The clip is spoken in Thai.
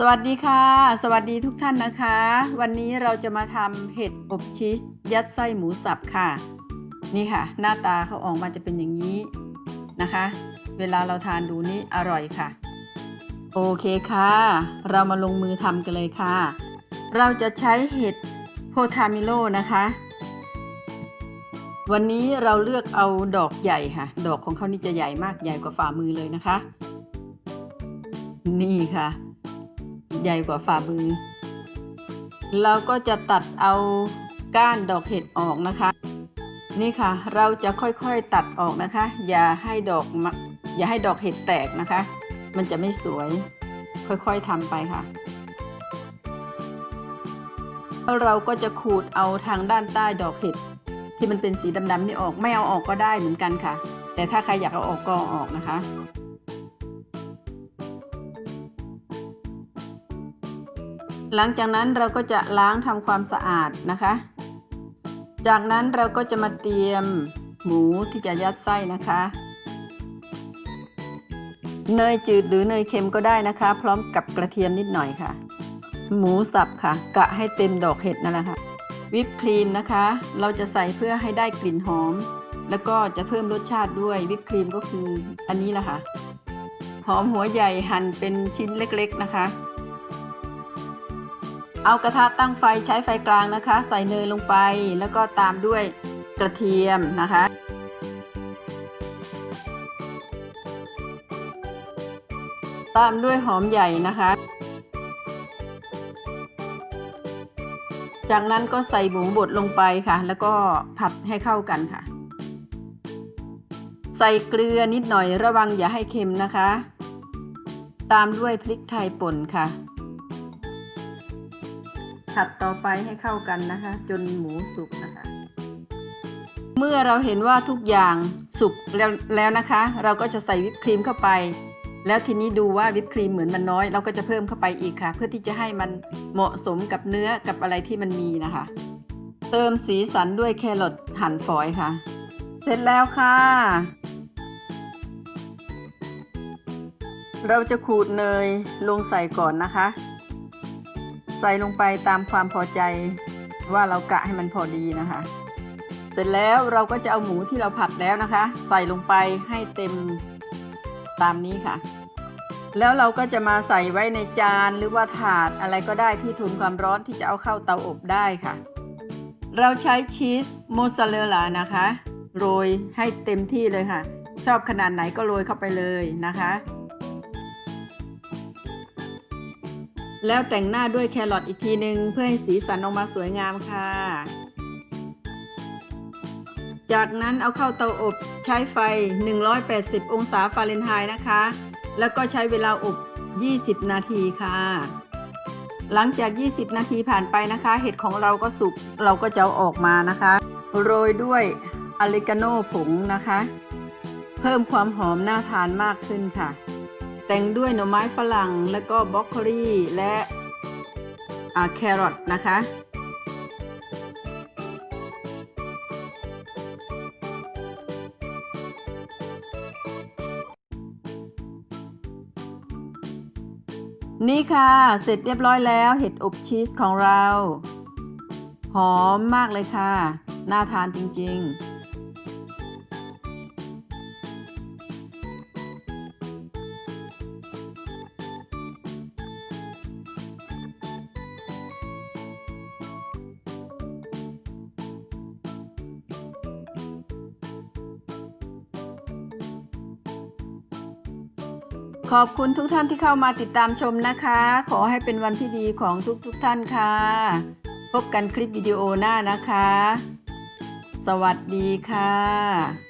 สวัสดีค่ะ สวัสดีทุกท่านนะคะ วันนี้เราจะมาทำเห็ดอบชีส ยัดไส้หมูสับค่ะ นี่ค่ะ หน้าตาเขาออกมาจะเป็นอย่างนี้นะคะ เวลาเราทานดูนี่อร่อยค่ะ โอเคค่ะ เรามาลงมือทำกันเลยค่ะ เราจะใช้เห็ดโพทามิโลนะคะ วันนี้เราเลือกเอาดอกใหญ่ค่ะ ดอกของเขานี่จะใหญ่มากใหญ่กว่าฝ่ามือเลยนะคะ นี่ค่ะ ใหญ่กว่าฝ่ามือ เราก็จะตัดเอาก้านดอกเห็ดออกนะคะ นี่ค่ะ เราจะค่อยๆตัดออกนะคะ อย่าให้ดอกมะอย่าให้ดอกเห็ดแตกนะคะ มันจะไม่สวย ค่อยๆทำไปค่ะแล้วเราก็จะขูดเอาทางด้านใต้ดอกเห็ดที่มันเป็นสีดำๆนี่ออกไม่เอาออกก็ได้เหมือนกันค่ะ แต่ถ้าใครอยากเอาออกก็เอาออกนะคะ หลังจากนั้นเราก็จะล้างทำความสะอาดนะคะ จากนั้นเราก็จะมาเตรียมหมูที่จะยัดไส้นะคะ เนยจืดหรือเนยเค็มก็ได้นะคะ พร้อมกับกระเทียมนิดหน่อยค่ะ หมูสับค่ะ กะให้เต็มดอกเห็ดนั่นแหละค่ะ วิปครีมนะคะ เราจะใส่เพื่อให้ได้กลิ่นหอม แล้วก็จะเพิ่มรสชาติด้วยวิปครีมก็คืออันนี้แหละค่ะ หอมหัวใหญ่หั่นเป็นชิ้นเล็กๆนะคะ เอากระทะตั้งไฟใช้ไฟกลางนะคะ ใส่เนยลงไปแล้วก็ตามด้วยกระเทียมนะคะ ตามด้วยหอมใหญ่นะคะ จากนั้นก็ใส่หมูบดลงไปค่ะ แล้วก็ผัดให้เข้ากันค่ะ ใส่เกลือนิดหน่อยระวังอย่าให้เค็มนะคะ ตามด้วยพริกไทยป่นค่ะ ผัดต่อไปให้เข้ากันนะคะ จนหมูสุกนะคะ เมื่อเราเห็นว่าทุกอย่างสุกแล้วแล้วนะคะ เราก็จะใส่วิปครีมเข้าไป แล้วทีนี้ดูว่าวิปครีมเหมือนมันน้อย เราก็จะเพิ่มเข้าไปอีกค่ะ เพื่อที่จะให้มันเหมาะสมกับเนื้อกับอะไรที่มันมีนะคะ เติมสีสันด้วยแครอทหั่นฝอยค่ะ เสร็จแล้วค่ะเราจะขูดเนยลงใส่ก่อนนะคะ ใส่ลงไปตามความพอใจว่าเรากะให้มันพอดีนะคะ เสร็จแล้วเราก็จะเอาหมูที่เราผัดแล้วนะคะ ใส่ลงไปให้เต็มตามนี้ค่ะ แล้วเราก็จะมาใส่ไว้ในจานหรือว่าถาดอะไรก็ได้ที่ทนความร้อนที่จะเอาเข้าเตาอบได้ค่ะ เราใช้ชีสโมซาเรลลานะคะ โรยให้เต็มที่เลยค่ะ ชอบขนาดไหนก็โรยเข้าไปเลยนะคะ แล้วแต่งหน้าด้วยแครอทอีกทีหนึ่งเพื่อให้สีสันออกมาสวยงามค่ะ จากนั้นเอาเข้าเตาอบใช้ไฟ 180 องศาฟาเรนไฮต์นะคะ แล้วก็ใช้เวลาอบ 20 นาทีค่ะ หลังจาก 20 นาทีผ่านไปนะคะ เห็ดของเราก็สุกเราก็จะอออกมานะคะ โรยด้วยอเลกาโน่ผงนะคะ เพิ่มความหอมน่าทานมากขึ้นค่ะ แต่งด้วยหน่อไม้ฝรั่งแล้วก็บรอกโคลีและแครอทนะคะ นี่ค่ะ เสร็จเรียบร้อยแล้วเห็ดอบชีสของเรา หอมมากเลยค่ะ น่าทานจริง ๆ ขอบคุณทุกท่านที่เข้ามาติดตามชมนะคะ ขอให้เป็นวันที่ดีของทุกๆทท่านค่ะ พบกันคลิปวิดีโอหน้านะคะ สวัสดีค่ะ